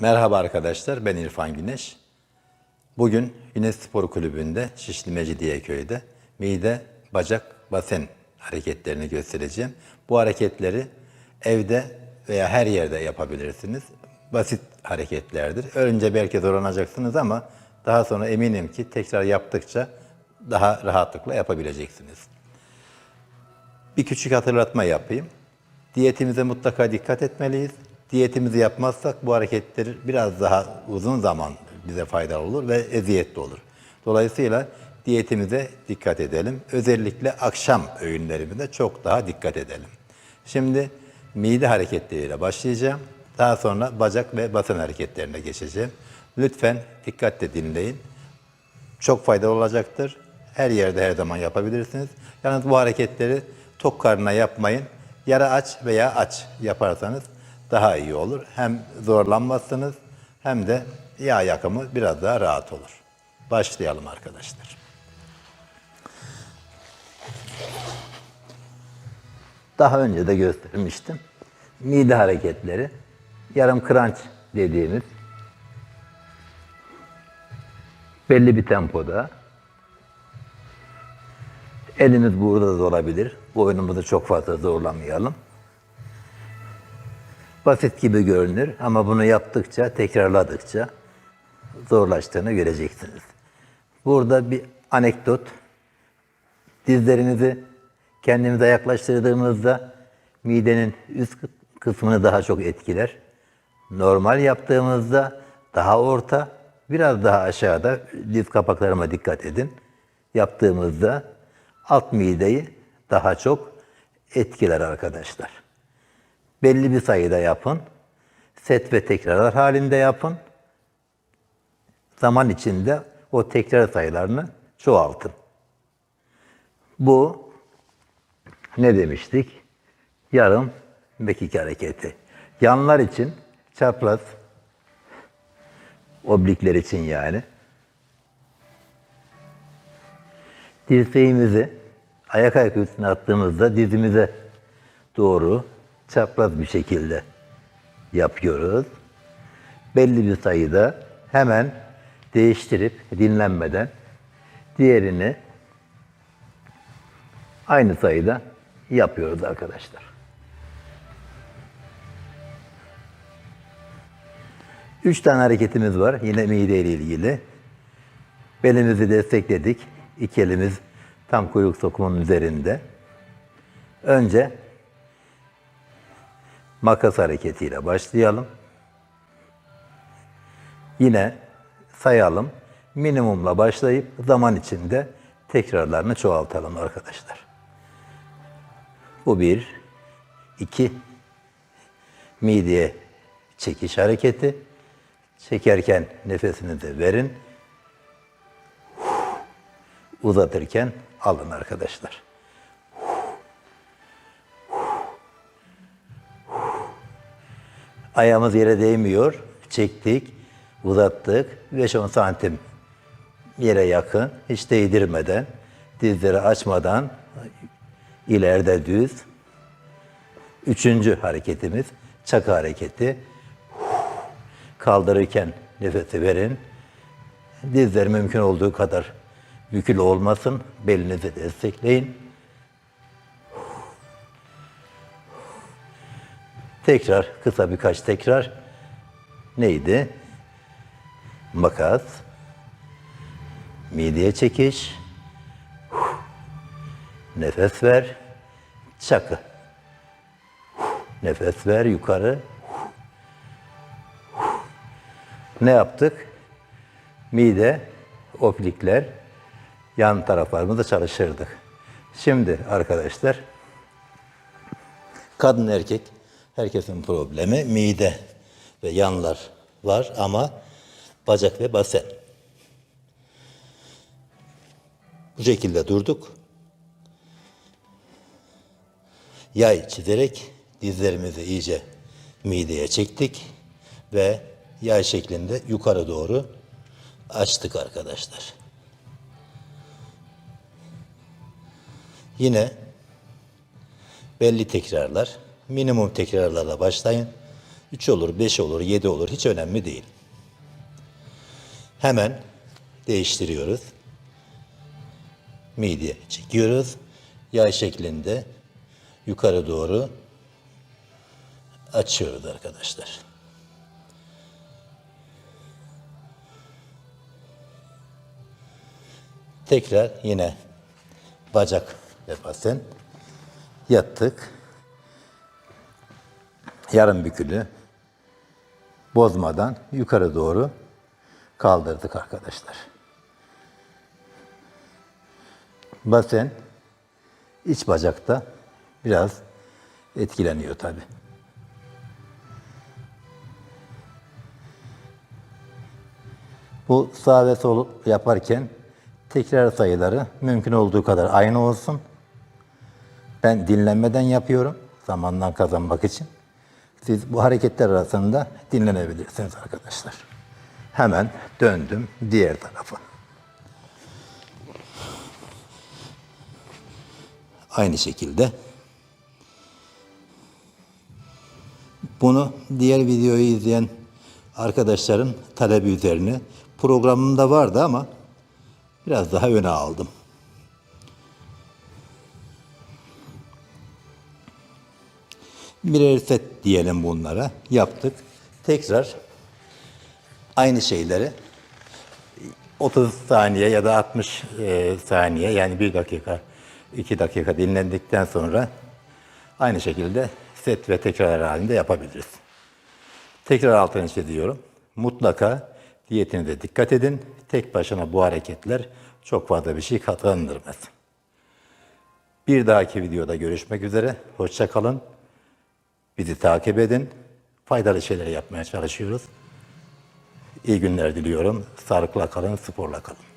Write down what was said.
Merhaba arkadaşlar, ben İrfan Güneş. Bugün Güneş Spor Kulübü'nde Şişli Mecidiyeköy'de mide, bacak, basen hareketlerini göstereceğim. Bu hareketleri evde veya her yerde yapabilirsiniz. Basit hareketlerdir. Önce belki zorlanacaksınız ama daha sonra eminim ki tekrar yaptıkça daha rahatlıkla yapabileceksiniz. Bir küçük hatırlatma yapayım. Diyetimize mutlaka dikkat etmeliyiz. Diyetimizi yapmazsak bu hareketler biraz daha uzun zaman bize faydalı olur ve eziyetli olur. Dolayısıyla diyetimize dikkat edelim. Özellikle akşam öğünlerimize çok daha dikkat edelim. Şimdi mide hareketleriyle başlayacağım. Daha sonra bacak ve basen hareketlerine geçeceğim. Lütfen dikkatle dinleyin çok faydalı olacaktır. Her yerde her zaman yapabilirsiniz. Yalnız bu hareketleri tok karnına yapmayın. Yara aç veya aç yaparsanız daha iyi olur. Hem zorlanmazsınız hem de yağ yakımı biraz daha rahat olur. Başlayalım arkadaşlar. Daha önce de göstermiştim. Mide hareketleri, yarım kranç dediğimiz belli bir tempoda. Elimiz burada da olabilir. Boynumuzu çok fazla zorlamayalım. Basit gibi görünür ama bunu yaptıkça, tekrarladıkça zorlaştığını göreceksiniz. Burada bir anekdot. Dizlerinizi kendimize yaklaştırdığımızda midenin üst kısmını daha çok etkiler. Normal yaptığımızda daha orta, biraz daha aşağıda diz kapaklarıma dikkat edin. Yaptığımızda alt mideyi daha çok etkiler arkadaşlar. Belli bir sayıda yapın. Set ve tekrarlar halinde yapın. Zaman içinde o tekrar sayılarını çoğaltın. Bu ne demiştik? Yarım mekik hareketi. Yanlar için çapraz, oblikler için yani. Dirseğimizi ayak ayak üstüne attığımızda dizimize doğru çapraz bir şekilde yapıyoruz. Belli bir sayıda hemen değiştirip dinlenmeden diğerini aynı sayıda yapıyoruz arkadaşlar. Üç tane hareketimiz var yine mide ile ilgili. Belimizi destekledik. İki elimiz tam kuyruk sokumunun üzerinde. Önce makas hareketiyle başlayalım. Yine sayalım. Minimumla başlayıp zaman içinde tekrarlarını çoğaltalım arkadaşlar. Bu bir, iki, mideye çekiş hareketi. Çekerken nefesinizi verin. Uzatırken alın arkadaşlar. Ayağımız yere değmiyor. Çektik, uzattık. 5-10 santim yere yakın. Hiç değdirmeden, dizleri açmadan ileride düz. Üçüncü hareketimiz çakı hareketi. Kaldırırken nefesi verin. Dizler mümkün olduğu kadar bükülü olmasın. Belinizi destekleyin. Tekrar kısa birkaç tekrar. Neydi? Makas. Mideye çekiş. Nefes ver. Çakı. Nefes ver yukarı. Ne yaptık? Mide, oplikler, yan taraflarımızda çalışırdık. Şimdi arkadaşlar, kadın erkek herkesin problemi mide ve yanlar var ama bacak ve basen. Bu şekilde durduk. Yay çizerek dizlerimizi iyice mideye çektik ve yay şeklinde yukarı doğru açtık arkadaşlar. Yine belli tekrarlar, minimum tekrarlarla başlayın. 3 olur, 5 olur, 7 olur hiç önemli değil. Hemen değiştiriyoruz. Midye çekiyoruz. Yay şeklinde yukarı doğru açıyoruz arkadaşlar. Tekrar yine bacak ve basen yattık. Yarım bükülü bozmadan yukarı doğru kaldırdık arkadaşlar. Basen iç bacakta biraz etkileniyor tabi. Bu sağ ve sol yaparken tekrar sayıları mümkün olduğu kadar aynı olsun. Ben dinlenmeden yapıyorum zamandan kazanmak için. Siz bu hareketler arasında dinlenebilirsiniz arkadaşlar. Hemen döndüm diğer tarafa. Aynı şekilde bunu diğer videoyu izleyen arkadaşların talebi üzerine programımda vardı ama biraz daha öne aldım. Birer set diyelim bunlara. Yaptık. Tekrar aynı şeyleri 30 saniye ya da 60 e, saniye yani 1 dakika 2 dakika dinlendikten sonra aynı şekilde set ve tekrar halinde yapabiliriz. Tekrar altını çiziyorum. Mutlaka diyetinize dikkat edin. Tek başına bu hareketler çok fazla bir şey kazandırmaz. Bir dahaki videoda görüşmek üzere. Hoşça kalın. Bizi takip edin. Faydalı şeyler yapmaya çalışıyoruz. İyi günler diliyorum. Sağlıkla kalın, sporla kalın.